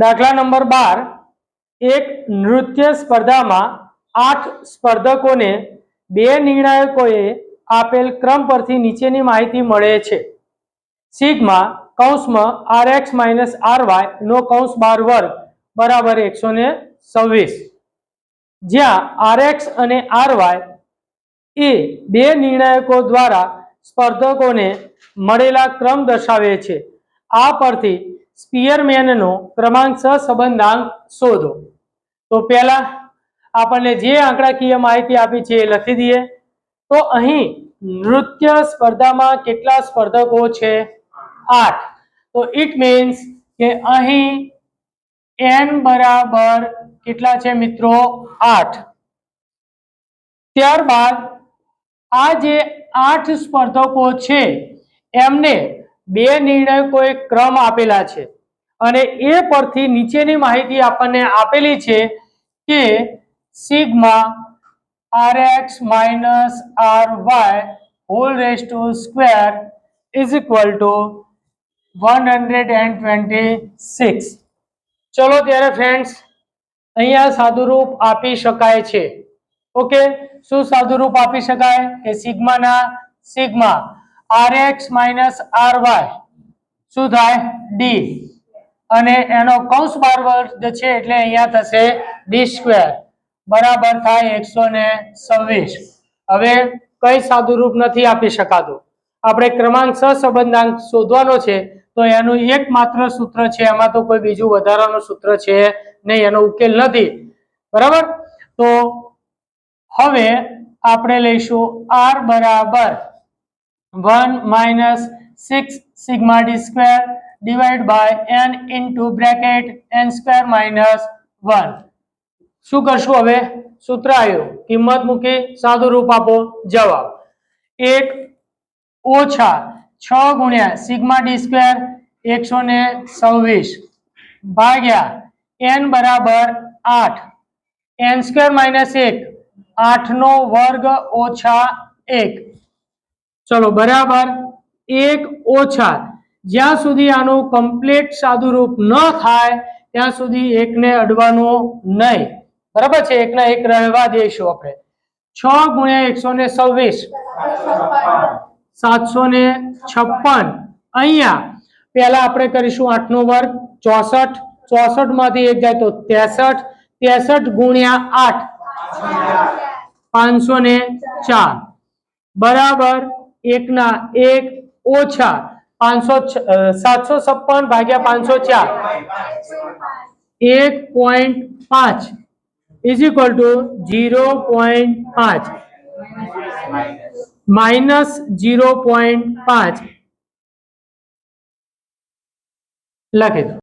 દાખલા નંબર બાર, એક નૃત્ય સ્પર્ધામાં આઠ સ્પર્ધકોને બે નિર્ણાયકોએ આપેલ ક્રમ પરથી નીચેની માહિતી મળે છે. સિગ્મા કૌંસમાં R X minus R Y નો કૌંસ બાર વર્ગ બરાબર એકસો ને છવ્વીસ. જ્યાં આર એક્સ અને આર વાય એ બે નિર્ણાયકો દ્વારા સ્પર્ધકોને મળેલા ક્રમ દર્શાવે છે. આ પરથી સ્પિયરમેનનો ક્રમાંક સહસંબંધાંક શોધો. તો પહેલા આપણને જે આંકડાકીય માહિતી આપી છે એ લખી દઈએ. તો અહીં નૃત્ય સ્પર્ધામાં કેટલા સ્પર્ધકો છે? આઠ. તો ઇટ મીન્સ કે અહીં એન બરાબર કેટલા છે મિત્રો? આઠ. ત્યારબાદ આ જે આઠ સ્પર્ધકો છે, એમને બે નિર્ણયકોએ ક્રમ આપેલા છે. અને એ પરથી નીચેની માહિતી આપણને આપેલી છે કે sigma R X minus R Y whole raise to square is equal to one hundred and twenty six. ચલો ત્યારે ફ્રેન્ડ્સ, અહીંયા સાદુરૂપ આપી શકાય છે. ઓકે? શું સાદુરૂપ આપી શકાય? કે સિગ્માના sigma. R X minus R Y શું થાય? ડી અને એનો કૌંસ બાર વર્ગ છે એટલે અહીંયા થશે ડી સ્ક્વેર બરાબર થાય એકસો ને છવ્વીસ. હવે કઈ સાદુરૂપ નથી આપી શકાતું. આપણે ક્રમાંક સહસંબંધાંક શોધવાનો છે, તો એનું એકમાત્ર સૂત્ર છે, એમાં તો કોઈ બીજું વધારાનું સૂત્ર છે નહીં, એનો ઉકેલ નથી. બરાબર? તો હવે આપણે લઈશું આર બરાબર. One minus six sigma D square divide by N into bracket N square minus one શું કરશું હવે? સૂત્ર આવ્યું. કિંમત મૂકી સાદું રૂપ આપો. જવાબ. એક ઓછા છ ગુણ્યા સિગ્મા ડી સ્ક્વેર એકસો ને છવ્વીસ ભાગ્યા એન બરાબર આઠ. એન સ્ક્વેર માઇનસ એક. આઠનો વર્ગ ઓછા એક. ચલો બરાબર એક ઓછા જ્યાં સુધી આનું કમ્પ્લીટ સાદુરૂપ ન થાય, ત્યાં સુધી એકને અડવાનું નહીં. બરાબર છે? એકના એક રહેવા દઈશું આપણે. છ ગુણ્યા એકસો ને છવ્વીસ. સાતસો ને છપ્પન. અહીંયા પહેલા આપણે કરીશું આઠ નો વર્ગ, ચોસઠ. ચોસઠમાંથી એક જાય તો ત્રેસઠ. ત્રેસઠ ગુણ્યા આઠ. પાંચસો ને ચાર. બરાબર. એકના એક ઓછા પાંચસો સાતસો છપ્પન ભાગ્યા પાંચસો ચાર એક પોઈન્ટ પાંચ is equal to zero point પાંચ માઇનસ જીરો પોઈન્ટ પાંચ લખી દો